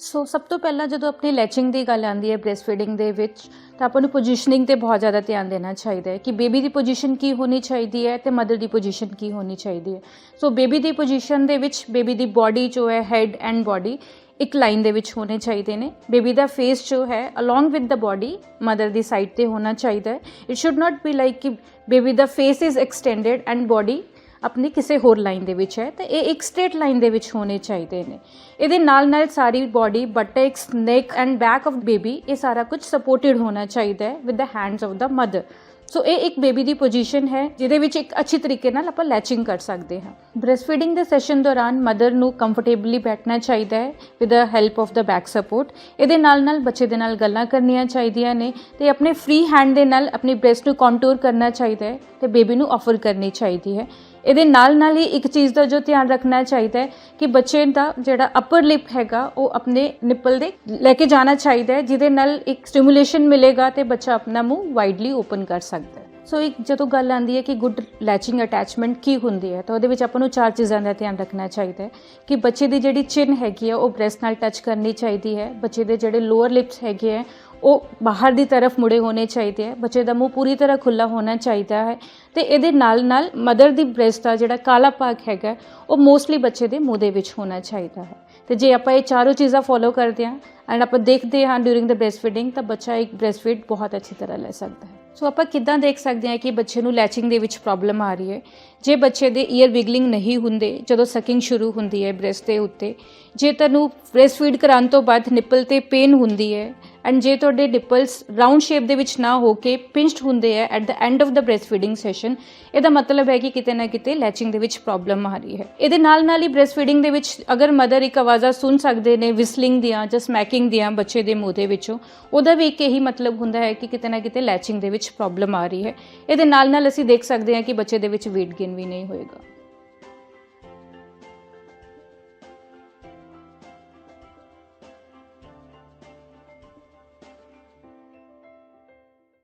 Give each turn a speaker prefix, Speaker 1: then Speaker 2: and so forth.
Speaker 1: ਸੋ ਸਭ ਤੋਂ ਪਹਿਲਾਂ ਜਦੋਂ ਆਪਣੀ ਲੈਚਿੰਗ ਦੀ ਗੱਲ ਆਉਂਦੀ ਹੈ ਬ੍ਰੈਸਟ ਫੀਡਿੰਗ ਦੇ ਵਿੱਚ, ਤਾਂ ਆਪਾਂ ਨੂੰ ਪੋਜੀਸ਼ਨਿੰਗ ਤੇ ਬਹੁਤ ਜ਼ਿਆਦਾ ਧਿਆਨ ਦੇਣਾ ਚਾਹੀਦਾ ਹੈ ਕਿ ਬੇਬੀ ਦੀ ਪੋਜੀਸ਼ਨ ਕੀ ਹੋਣੀ ਚਾਹੀਦੀ ਹੈ ਤੇ ਮਦਰ ਦੀ ਪੋਜੀਸ਼ਨ ਕੀ ਹੋਣੀ ਚਾਹੀਦੀ ਹੈ। ਸੋ ਬੇਬੀ ਦੀ ਪੋਜੀਸ਼ਨ ਦੇ ਵਿੱਚ ਬੇਬੀ ਦੀ ਬਾਡੀ ਜੋ ਹੈ ਹੈਡ ਐਂਡ ਬਾਡੀ ਇੱਕ ਲਾਈਨ ਦੇ ਵਿੱਚ ਹੋਣੇ ਚਾਹੀਦੇ ਨੇ। ਬੇਬੀ ਦਾ ਫੇਸ ਜੋ ਹੈ along with the body mother the side ਤੇ ਹੋਣਾ ਚਾਹੀਦਾ ਹੈ। It should not be like ਕਿ baby the face is extended and body ਆਪਣੀ ਕਿਸੇ ਹੋਰ ਲਾਈਨ ਦੇ ਵਿੱਚ ਹੈ, ਤਾਂ ਇਹ ਇੱਕ ਸਟ੍ਰੇਟ ਲਾਈਨ ਦੇ ਵਿੱਚ ਹੋਣੇ ਚਾਹੀਦੇ ਨੇ। ਇਹਦੇ ਨਾਲ ਨਾਲ ਸਾਰੀ body buttocks neck and back of baby ਇਹ ਸਾਰਾ ਕੁਝ ਸਪੋਰਟਡ ਹੋਣਾ ਚਾਹੀਦਾ ਹੈ with the hands of the mother so ਇਹ ਇੱਕ ਬੇਬੀ ਦੀ ਪੋਜੀਸ਼ਨ ਹੈ, ਜਿਹਦੇ ਵਿੱਚ ਇੱਕ ਅੱਛੀ ਤਰੀਕੇ ਨਾਲ ਆਪਾਂ ਲੈਚਿੰਗ ਕਰ ਸਕਦੇ ਹਾਂ। ਬ੍ਰੈਸਟ ਫੀਡਿੰਗ ਦੇ ਸੈਸ਼ਨ ਦੌਰਾਨ ਮਦਰ ਨੂੰ ਕੰਫਰਟੇਬਲੀ ਬੈਠਣਾ ਚਾਹੀਦਾ ਹੈ with the help of the back support ਇਹਦੇ ਨਾਲ ਨਾਲ ਬੱਚੇ ਦੇ ਨਾਲ ਗੱਲਾਂ ਕਰਨੀਆਂ ਚਾਹੀਦੀਆਂ ਨੇ ਤੇ ਆਪਣੇ ਫ੍ਰੀ ਹੈਂਡ ਦੇ ਨਾਲ ਆਪਣੀ ਬ੍ਰੈਸਟ ਨੂੰ ਕੰਟੂਰ ਕਰਨਾ ਚਾਹੀਦਾ ਹੈ ਤੇ ਬੇਬੀ ਨੂੰ ਆਫਰ ਕਰਨੀ ਚਾਹੀਦੀ ਹੈ। ਇਹਦੇ ਨਾਲ ਨਾਲ ਹੀ ਇੱਕ ਚੀਜ਼ ਦਾ ਜੋ ਧਿਆਨ ਰੱਖਣਾ ਚਾਹੀਦਾ ਹੈ ਕਿ ਬੱਚੇ ਦਾ ਜਿਹੜਾ ਅਪਰ ਲਿਪ ਹੈਗਾ, ਉਹ ਆਪਣੇ ਨਿੱਪਲ ਦੇ ਲੈ ਕੇ ਜਾਣਾ ਚਾਹੀਦਾ ਹੈ, ਜਿਹਦੇ ਨਾਲ ਇੱਕ ਸਟਿਮੂਲੇਸ਼ਨ ਮਿਲੇਗਾ ਤੇ ਬੱਚਾ ਆਪਣਾ ਮੂੰਹ ਵਾਈਡਲੀ ਓਪਨ ਕਰ ਸਕਦਾ ਹੈ। ਸੋ ਇੱਕ ਜਦੋਂ ਗੱਲ ਆਉਂਦੀ ਹੈ ਕਿ ਗੁੱਡ ਲੈਚਿੰਗ ਅਟੈਚਮੈਂਟ ਕੀ ਹੁੰਦੀ ਹੈ, ਤਾਂ ਉਹਦੇ ਵਿੱਚ ਆਪਾਂ ਨੂੰ ਚਾਰ ਚੀਜ਼ਾਂ ਦਾ ਧਿਆਨ ਰੱਖਣਾ ਚਾਹੀਦਾ ਹੈ ਕਿ ਬੱਚੇ ਦੀ ਜਿਹੜੀ ਚਿਨ ਹੈਗੀ ਹੈ, ਉਹ ਬ੍ਰੈਸਟ ਨਾਲ ਟੱਚ ਕਰਨੀ ਚਾਹੀਦੀ ਹੈ, ਬੱਚੇ ਦੇ ਜਿਹੜੇ ਲੋਅਰ ਲਿਪਸ ਹੈਗੇ ਹੈ ਉਹ ਬਾਹਰ ਦੀ ਤਰਫ ਮੁੜੇ ਹੋਣੇ ਚਾਹੀਦੇ ਹੈ ਬੱਚੇ ਦਾ ਮੂੰਹ ਪੂਰੀ ਤਰ੍ਹਾਂ ਖੁੱਲਾ ਹੋਣਾ ਚਾਹੀਦਾ ਹੈ। ਤੇ ਇਹਦੇ ਨਾਲ ਨਾਲ ਮਦਰ ਦੀ ਬ੍ਰੈਸਟ ਦਾ ਜਿਹੜਾ ਕਾਲਾ ਭਾਗ ਹੈਗਾ, ਉਹ ਮੋਸਟਲੀ ਬੱਚੇ ਦੇ ਮੂੰਹ ਦੇ ਵਿੱਚ ਹੋਣਾ ਚਾਹੀਦਾ ਹੈ। ਤੇ ਜੇ ਆਪਾਂ ਇਹ ਚਾਰੋਂ ਚੀਜ਼ਾਂ ਫੋਲੋ ਕਰਦੇ ਹਾਂ ਐਂਡ ਆਪਾਂ ਦੇਖਦੇ ਹਾਂ ਡਿਊਰਿੰਗ ਦ ਬ੍ਰੈਸਟ ਫੀਡਿੰਗ ਤਾਂ ਬੱਚਾ ਇੱਕ ਬ੍ਰੈਸਟ ਫੀਡ ਬਹੁਤ ਅੱਛੀ ਤਰ੍ਹਾਂ ਲੈ ਸਕਦਾ ਹੈ। ਸੋ ਆਪਾਂ ਕਿੱਦਾਂ ਦੇਖ ਸਕਦੇ ਹਾਂ ਕਿ ਬੱਚੇ ਨੂੰ ਲੈਚਿੰਗ ਦੇ ਵਿੱਚ ਪ੍ਰੋਬਲਮ ਆ ਰਹੀ ਹੈ। ਜੇ ਬੱਚੇ ਦੇ ਈਅਰ ਵਿਗਲਿੰਗ ਨਹੀਂ ਹੁੰਦੇ, ਜਦੋਂ ਸਕਿੰਗ ਸ਼ੁਰੂ ਹੁੰਦੀ ਹੈ ਬ੍ਰੈਸਟ ਦੇ ਉੱਤੇ, ਜੇ ਤੈਨੂੰ ਬ੍ਰੈਸਟ ਫੀਡ ਕਰਾਉਣ ਤੋਂ ਬਾਅਦ ਨਿੱਪਲ ਤੇ ਪੇਨ ਹੁੰਦੀ ਹੈ ਐਂਡ ਜੇ ਤੁਹਾਡੇ ਨਿੱਪਲਸ ਰਾਉਂਡ ਸ਼ੇਪ ਦੇ ਵਿੱਚ ਨਾ ਹੋ ਕੇ ਪਿੰਚਡ ਹੁੰਦੇ ਹੈ at the end of the breastfeeding session ਇਹਦਾ ਮਤਲਬ ਹੈ ਕਿ ਕਿਤੇ ਨਾ ਕਿਤੇ ਲੈਚਿੰਗ ਦੇ ਵਿੱਚ ਪ੍ਰੋਬਲਮ ਆ ਰਹੀ ਹੈ। ਇਹਦੇ ਨਾਲ ਨਾਲ ਹੀ ਬ੍ਰੈਸਟ ਫੀਡਿੰਗ ਦੇ ਵਿੱਚ ਅਗਰ ਮਦਰ ਇੱਕ ਆਵਾਜ਼ਾਂ ਸੁਣ ਸਕਦੇ ਨੇ ਵਿਸਲਿੰਗ ਦੀਆਂ ਜਾਂ ਸਮੈਕਿੰਗ ਦੀਆਂ ਬੱਚੇ ਦੇ ਮੂੰਹ ਦੇ ਵਿੱਚੋਂ, ਉਹਦਾ ਵੀ ਇੱਕ ਇਹੀ ਮਤਲਬ ਹੁੰਦਾ ਹੈ ਕਿ ਕਿਤੇ ਨਾ ਕਿਤੇ ਲੈਚਿੰਗ ਦੇ ਵਿੱਚ ਪ੍ਰੋਬਲਮ ਆ ਰਹੀ ਹੈ। ਇਹਦੇ ਨਾਲ ਨਾਲ ਅਸੀਂ ਦੇਖ ਸਕਦੇ ਹਾਂ ਕਿ ਬੱਚੇ ਦੇ ਵਿੱਚ weight gain ਵੀ ਨਹੀਂ ਹੋਏਗਾ।